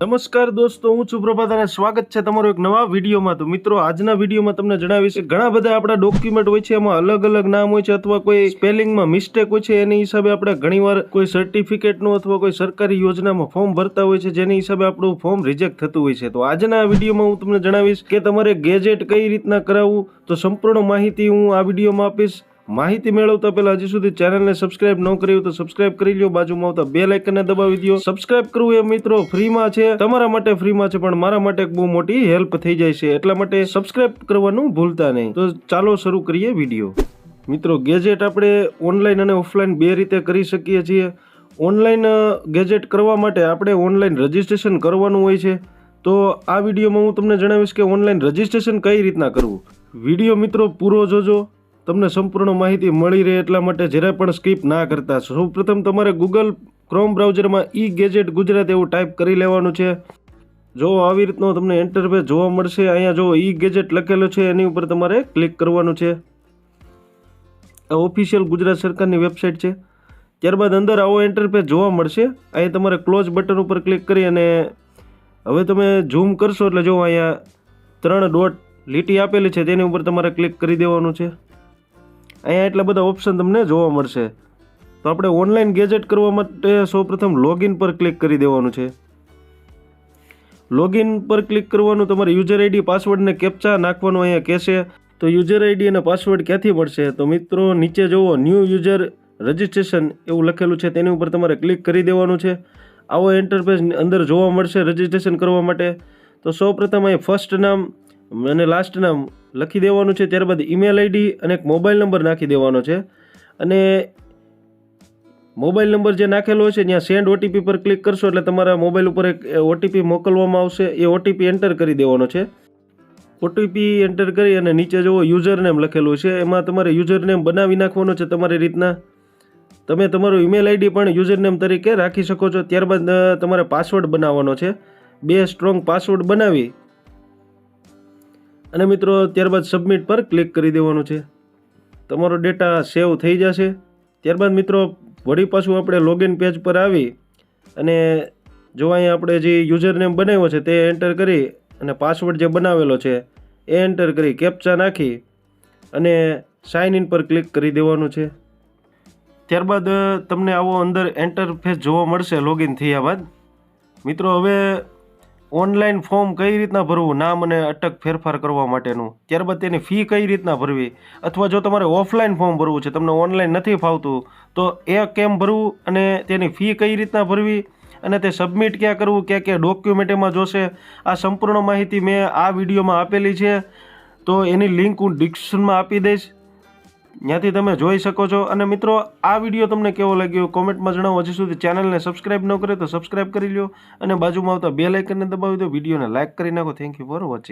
નમસ્કાર દોસ્તો, હું છું અને સ્વાગત છે તમારો એક નવા વિડીયોમાં. તો મિત્રો, આજના વિડીયોમાં તમને જણાવીશ કે ઘણા બધા આપણા ડોક્યુમેન્ટ હોય છે, એમાં અલગ અલગ નામ હોય છે, અથવા કોઈ સ્પેલિંગમાં મિસ્ટેક હોય છે, એની હિસાબે આપણે ઘણીવાર કોઈ સર્ટિફિકેટનું અથવા કોઈ સરકારી યોજનામાં ફોર્મ ભરતા હોય છે, જેની હિસાબે આપણું ફોર્મ રિજેક્ટ થતું હોય છે. તો આજના વિડીયોમાં હું તમને જણાવીશ કે તમારે ગેજેટ કઈ રીતના કરાવવું, તો સંપૂર્ણ માહિતી હું આ વિડીયોમાં આપીશ. માહિતી મેળવતા પહેલા હજી સુધી ચેનલને સબસ્ક્રાઇબ ન કરી તો સબસ્ક્રાઇબ કરી લો બાજુમાં આવતા બે લાઇકનને દબાવી દો સબસ્ક્રાઇબ કરવું એ મિત્રો ફ્રીમાં છે. તમારા માટે ફ્રીમાં છે, પણ મારા માટે બહુ મોટી હેલ્પ થઈ જાય છે. એટલા માટે સબસ્ક્રાઇબ કરવાનું ભૂલતા નહીં. તો ચાલો શરૂ કરીએ વીડિયો. મિત્રો, ગેજેટ આપણે ઓનલાઈન અને ઓફલાઈન બે રીતે કરી શકીએ છીએ. ઓનલાઈન ગેજેટ કરવા માટે આપણે ઓનલાઈન રજિસ્ટ્રેશન કરવાનું હોય છે. તો આ વિડીયોમાં હું તમને જણાવીશ કે ઓનલાઈન રજિસ્ટ્રેશન કઈ રીતના કરવું. વીડિયો મિત્રો પૂરો જોજો. તમને સંપૂર્ણ માહિતી મળી રહે એટલા માટે જરા પણ સ્કીપ ના કરતા. સૌપ્રથમ તમારે ગૂગલ ક્રોમ બ્રાઉઝરમાં ઈ ગેજેટ ગુજરાત એવું ટાઈપ કરી લેવાનું છે. જો આવી રીતનો તમને ઇન્ટરફેસ જોવા મળશે, અહીંયા જો ઈ ગેજેટ લખેલો છે, એની ઉપર તમારે ક્લિક કરવાનું છે. આ ઓફિશિયલ ગુજરાત સરકારની વેબસાઇટ છે. ત્યારબાદ અંદર આવો ઇન્ટરફેસ જોવા મળશે. અહીં તમારે ક્લોઝ બટન ઉપર ક્લિક કરી અને હવે તમે ઝૂમ કરશો એટલે જો અહીંયા ત્રણ ડોટ લીટી આપેલી છે, તેની ઉપર તમારે ક્લિક કરી દેવાનું છે. અહીંયા એટલા બધા ઓપ્શન તમને જોવા મળશે. તો આપણે ઓનલાઈન ગેજેટ કરવા માટે સૌપ્રથમ લોગિન પર ક્લિક કરી દેવાનું છે. લોગિન પર ક્લિક કરવાનું, તમારે યુઝર આઈડી પાસવર્ડને કેપ્ચા નાખવાનું અહીંયા કહેશે. તો યુઝર આઈડી અને પાસવર્ડ ક્યાંથી મળશે? તો મિત્રો, નીચે જુઓ ન્યૂ યુઝર રજિસ્ટ્રેશન એવું લખેલું છે. તેની ઉપર તમારે ક્લિક કરી દેવાનું છે. આવો ઇન્ટરફેસ અંદર જોવા મળશે રજિસ્ટ્રેશન કરવા માટે. તો સૌપ્રથમ અહીં ફર્સ્ટ નામ અને લાસ્ટ નામ લખી દેવાનું છે, ત્યારબાદ ઈમેલ આઈડી અને એક મોબાઈલ નંબર નાખી દેવાનો છે. અને મોબાઈલ નંબર જે નાખેલો છે ત્યાં સેન્ડ ઓટીપી પર ક્લિક કરશો, એટલે તમારા મોબાઈલ ઉપર એક ઓટીપી મોકલવામાં આવશે, એ ઓટીપી એન્ટર કરી દેવાનો છે. ઓટીપી એન્ટર કરી અને નીચે જુઓ યુઝર નેમ લખેલું છે. એમાં તમારે યુઝર નેમ બનાવી નાખવાનો છે તમારી રીતના. તમે તમારું ઈમેલ આઈડી પણ યુઝર નેમ તરીકે રાખી શકો છો. ત્યારબાદ તમારે પાસવર્ડ બનાવવાનો છે. બે સ્ટ્રોંગ પાસવર્ડ બનાવી અને મિત્રો, ત્યારબાદ સબમિટ પર ક્લિક કરી દેવાનું છે. તમારો ડેટા સેવ થઈ જશે. ત્યારબાદ મિત્રો, વળી પાછું આપણે લોગિન પેજ પર આવી અને જો અહીંયા આપણે જે યુઝર નેમ બનાવ્યો છે તે એન્ટર કરી અને પાસવર્ડ જે બનાવેલો છે એ એન્ટર કરી કેપ્ચા નાખી અને સાઇન ઇન પર ક્લિક કરી દેવાનું છે. ત્યારબાદ તમને આવો અંદર એન્ટરફેસ જોવા મળશે લોગિન થયા બાદ. મિત્રો, હવે ઓનલાઈન ફોર્મ કઈ રીતના ભરવું નામ અને અટક ફેરફાર કરવા માટેનું? ત્યારબાદ તેની ફી કઈ રીતના ભરવી? અથવા જો તમારે ઓફલાઈન ફોર્મ ભરવું છે, તમને ઓનલાઈન નથી ફાવતું, તો એ કેમ ભરવું અને તેની ફી કઈ રીતના ભરવી અને તે સબમિટ ક્યાં કરવું, ક્યાં ક્યાં ડોક્યુમેન્ટ એમાં જોશે, આ સંપૂર્ણ માહિતી મેં આ વિડીયોમાં આપેલી છે. તો એની લિંક હું ડિસ્ક્રિપ્શનમાં આપી દઈશ. ત્યાંથી તમે જોઈ શકો છો. અને મિત્રો, આ વીડિયો તમને કેવો લાગ્યો? કોમેન્ટમાં જણાવો. હજી સુધી ચેનલને સબસ્ક્રાઇબ ન કરે તો સબસ્ક્રાઇબ કરી લો અને બાજુમાં આવતા બે લાઇકનને દબાવી દો. વિડીયોને લાઇક કરી નાખો. Thank you for watching